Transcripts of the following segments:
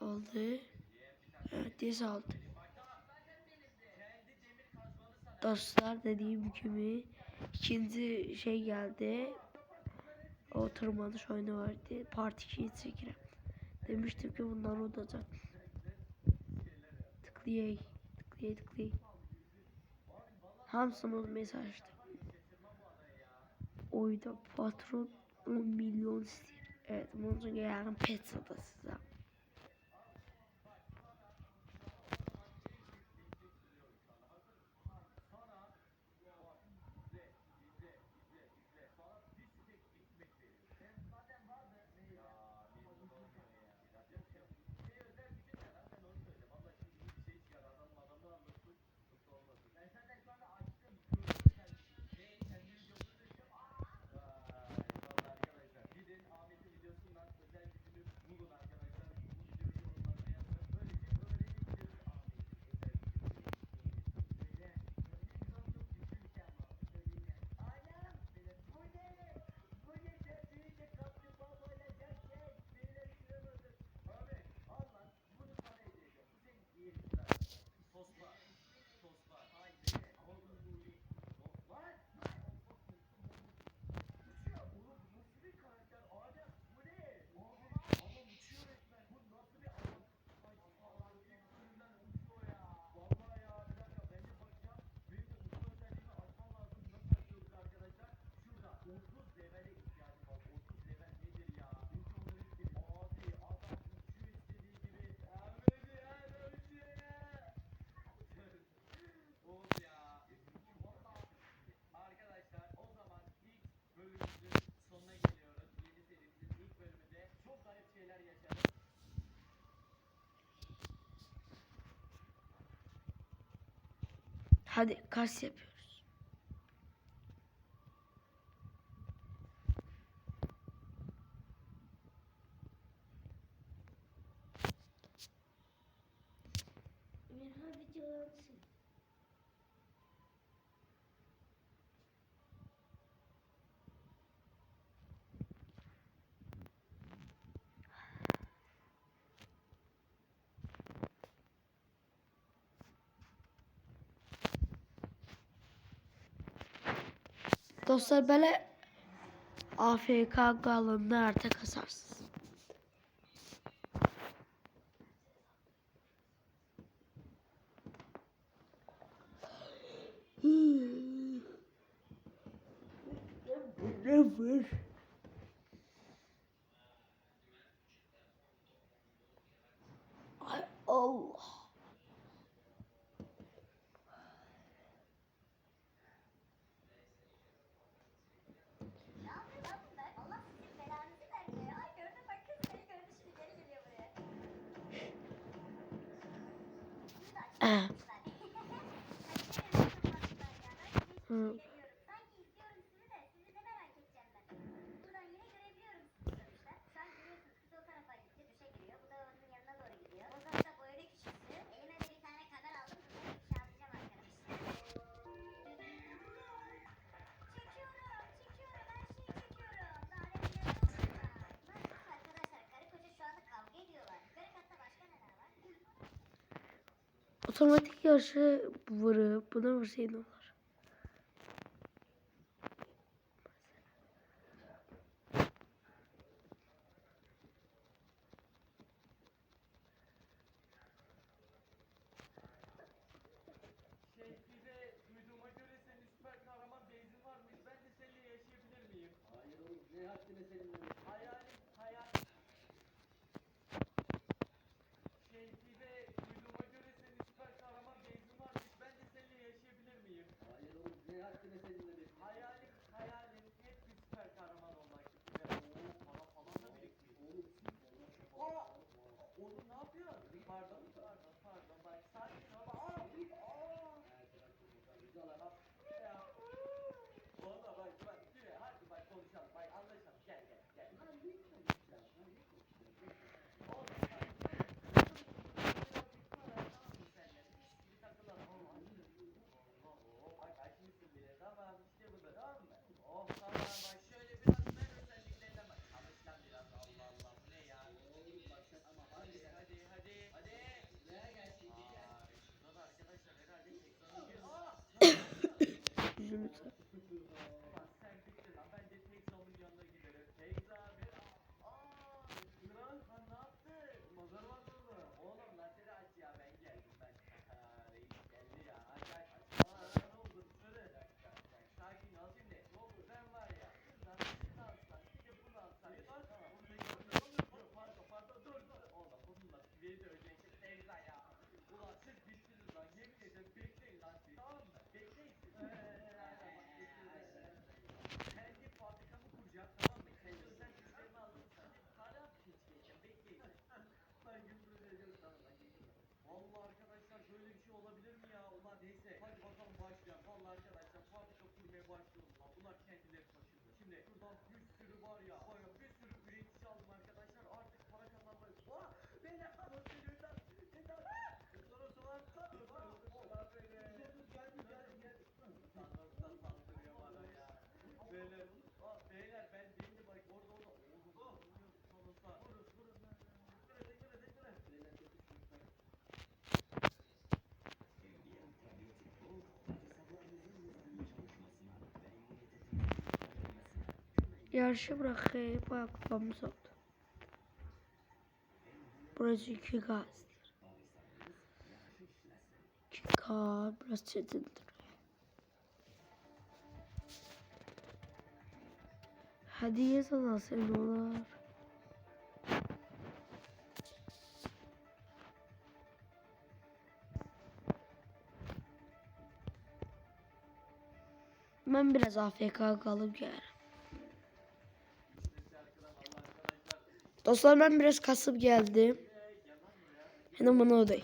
aldı. Herkes aldı. Dostlar dediğim gibi ikinci şey geldi. O tırmanış oyunu vardı. Part 2'yi çekelim. Demiştim ki bunlar olacak. Tıklayayım. Tıklayayım tıklayayım. Hamson'un mesaj açtı. Oyda patron 10 milyon istiyor. Evet bunun sonra yarın pet satası zaten. Hadi kas yapıyor. Dostlar böyle AFK galında harita kasarsınız. Never. I Allah. 嗯。otomatik yarışı vurup buna vursaydım. Rewards on Yarışı bırakayım. Bayağı kafamı soktu. Burası 2 gazdır. 2K biraz çetindir. Hadi ye sana sen olur. Ben biraz AFK kalıp gelirim. Dostlar ben biraz kasıp geldim. Hemen bana odayı.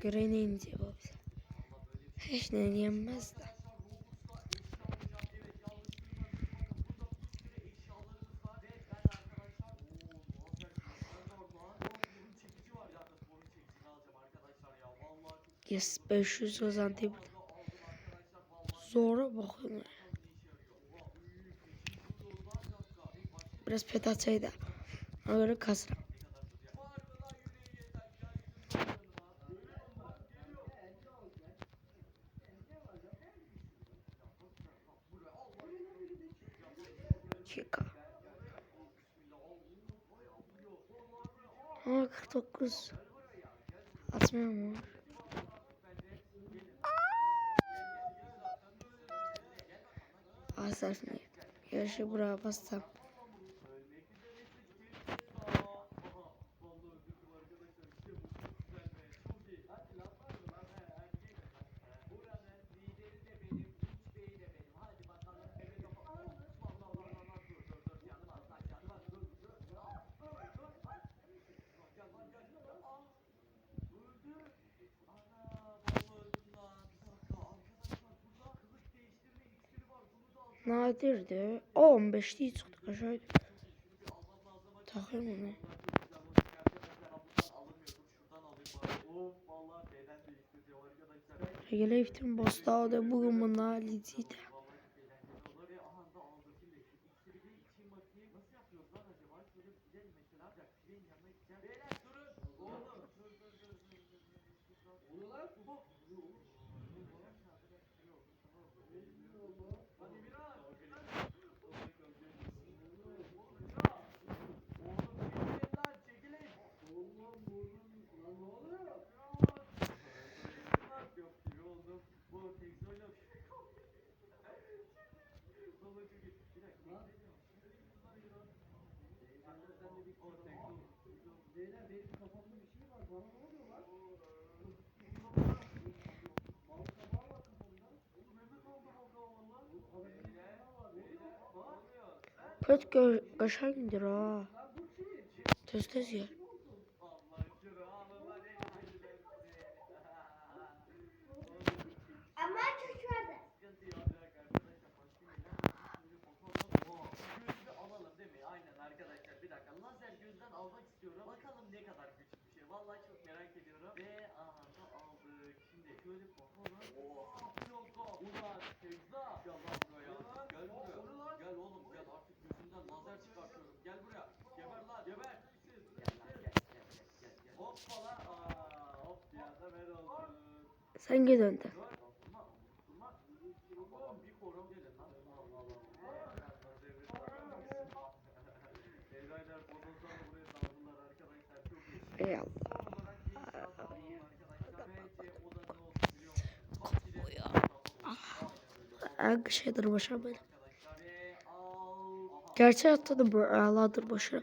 Göreyim diye bu bize. Hiç ne diyemez de. Yes 500 kazandı. Zora bakın. Biraz pet atsaydı. Ona göre kasarım. Kika. Ha 49. Atmıyor mu? Asaf ne? Yarışı buraya bastım. Nadirdi. O 15 değil çıktı aşağıydı. Takayım onu. Regele iftim bosta da bugün buna lidiydi. Beyler benim kafamda bir şey var. Bana ne oluyor lan? Bal kabağı var kafamda. Oğlum Mehmet oldu bal kabağı lan. Beyler. Beyler. Bak. Kötü gö kaşandır ha. Lan bu kim? Tez tez ya. oyundan almak istiyorum. Bakalım ne kadar güçlü bir şey. Vallahi çok merak ediyorum. Ve aha da aldık. Şimdi şöyle bakalım. Oha Fiyonka. Ulan Sevza. Gel lan buraya. Gel buraya. Gel oğlum gel artık gözünden lazer çıkartıyorum. Gel buraya. Geber lan geber. Hoppala. Aa, hop bir anda ben oldum. Sen git önden. Hay Allah. Hangi şeydir başa böyle. Gerçek hayatta da bu ağladır başa.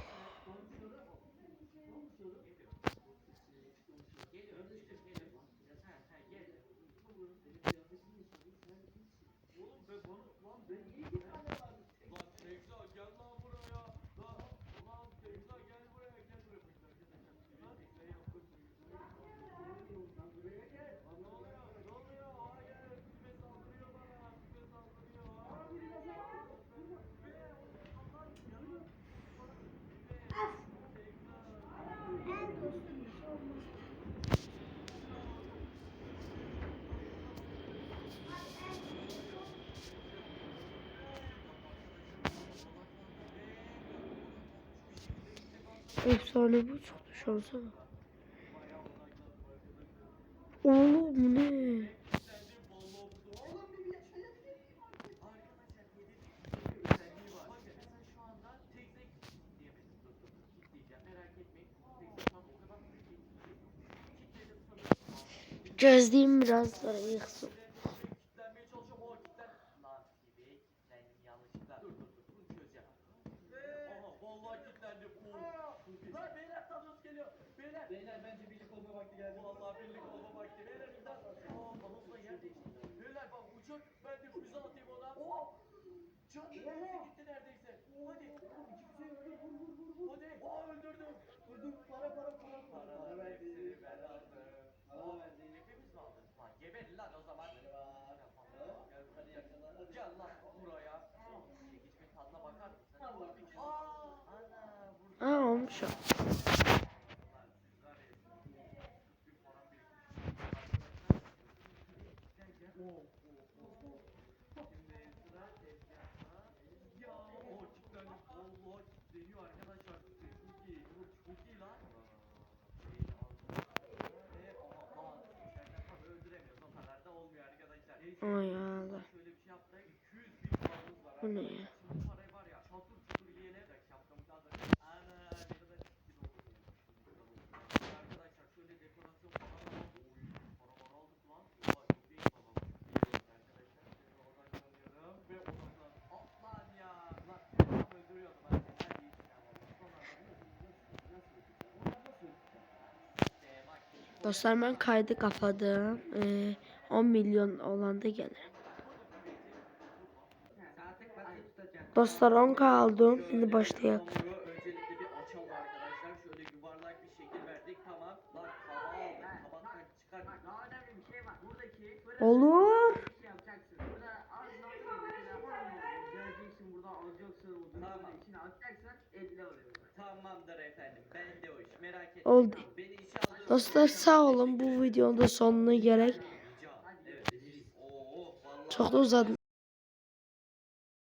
Efsane bu çıkmış olsana. Gözleyeyim biraz sonra yıksın. şu. Ay Allah. Bu ne ya? Dostlar ben kaydı kafadım. Ee, 10 milyon olan da gelir. Dostlar 10 kaldım. Şimdi başlayalım. Olur. Oldu. Dostlar sağ olun bu videonun da sonuna gerek. Çok da uzadım.